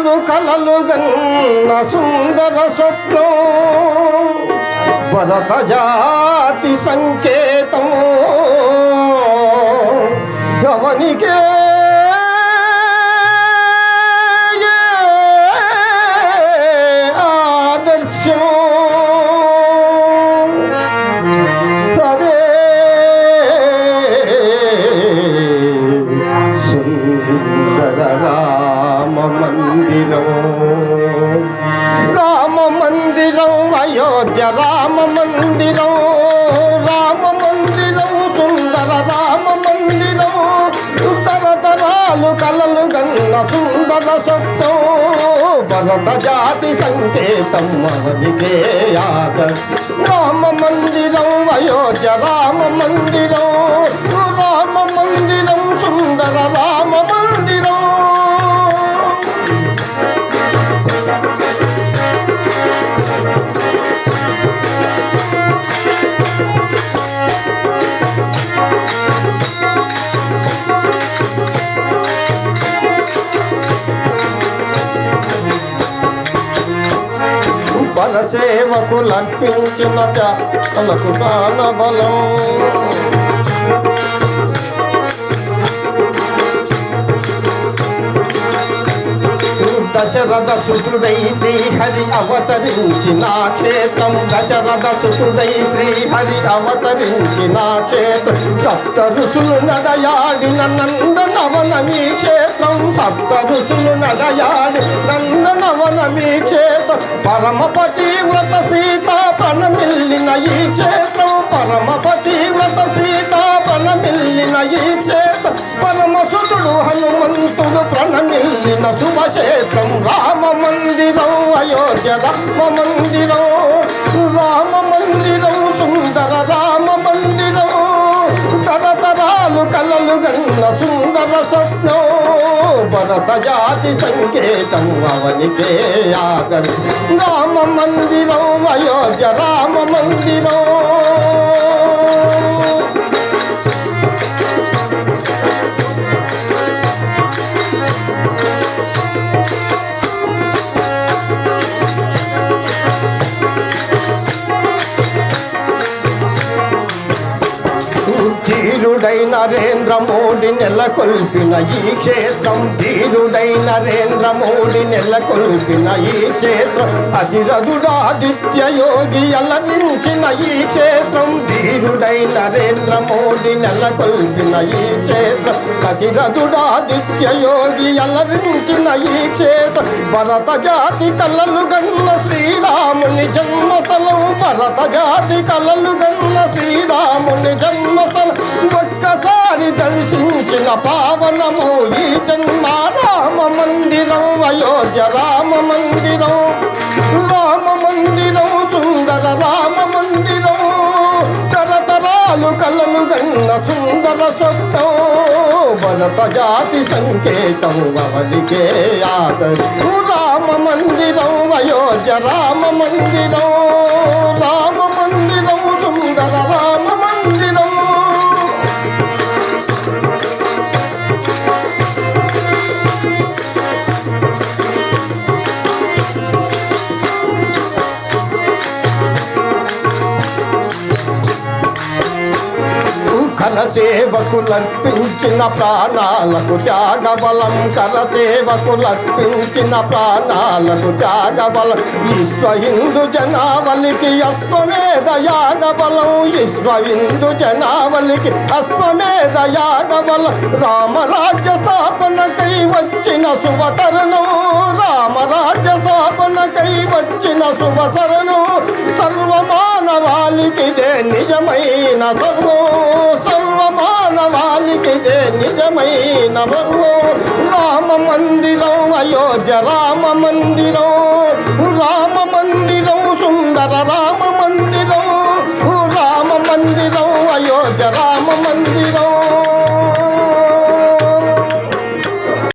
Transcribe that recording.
కలలు కలలు గన్న సుందర స్వప్నం. భరత జాతి సంకేతం. ఎవనికే? ఆదర్శం? అదే సుందర రామ మందిరం రామ మందిరం అయోధ్య రామ మందిరం రామ మందిరం సుందర రామ మందిరం తరతరాలు కలలు గన్న సుందర సత్వం. భరత జాతి సంకేతం మననికే యాద రామ మందిరం అయోధ్య రామ మందిరం రామ మందిరం బలసేవకులర్పించిన చాలకు దాన బలం దశరథ సుతుడై శ్రీహరి అవతరించిన క్షేత్రం దశరథ సుతుడై శ్రీహరి అవతరించిన క్షేత్రం సప్త ఋషులు నడయాడిన నందనవనమీ క్షేత్రం సప్త ఋషులు నడయాడి నందనవనమీ క్షేత్రం పరమపతి వ్రత సీత ప్రణమిల్లిన ఈ క్షేత్రం పరమపతి వ్రత ప్రణమిల్లిన శుభక్షేత్రం రామ మందిరం అయోధ్య రామ మందిరం రామ మందిరం సుందర రామ మందిరం తరతరాలు కలలు గన్న సుందర స్వప్నం భరత జాతి సంకేతం అవనికే ఆదర్. రామ మందిరం అయోధ్య రామ మందిరం ధీరుడై నరేంద్ర మోడీ నెలకొల్పిన ఈ క్షేత్రం. ధీరుడై నరేంద్ర మోడీ నెలకొల్పిన ఈ క్షేత్రం. అధిరథుడాదిత్య యోగి అలరించిన ఈ క్షేత్రం. ధీరుడై నరేంద్ర మోడీ నెలకొల్పిన ఈ క్షేత్రం. అధిరథుడాదిత్య యోగి అలరించిన ఈ క్షేత్రం. భరత జాతి కలలు గన్న శ్రీరాముని జన్మస్థలం. భరత జాతి కలలు గన్న శ్రీరాముని జన్మతలం పావనము ఈ జన్మ రామ మందిరం అయోధ్య రామ మందిరం రామ మందిరం సుందర రామ మందిరం తరతరాలు కలలు గన్న సుందర సొత్తం భరత జాతి సంకేతం అవనికే ఆదరి రామ మందిరం అయోధ్య రామ మందిరం రామ సేవకులర్పించిన ప్రాణాలకు త్యాగబలం. కరసేవకులర్పించిన ప్రాణాలకు త్యాగబలం. విశ్వ హిందు జనావళికి అశ్వమేధ యాగబలం. విశ్వ హిందు జనావళికి అశ్వమేధ యాగబలం. రామరాజ్య స్థాపనకై వచ్చిన శుభతరణం. రామరాజ్య స్థాపనకై వచ్చిన శుభతరణం. సర్వమానవాళికి నిజమైన సర్వం సర్వమానవాళికి నిజమైన సర్వం రామ మందిరం అయోధ్య రామ మందిరం రామ మందిరం సుందర రామ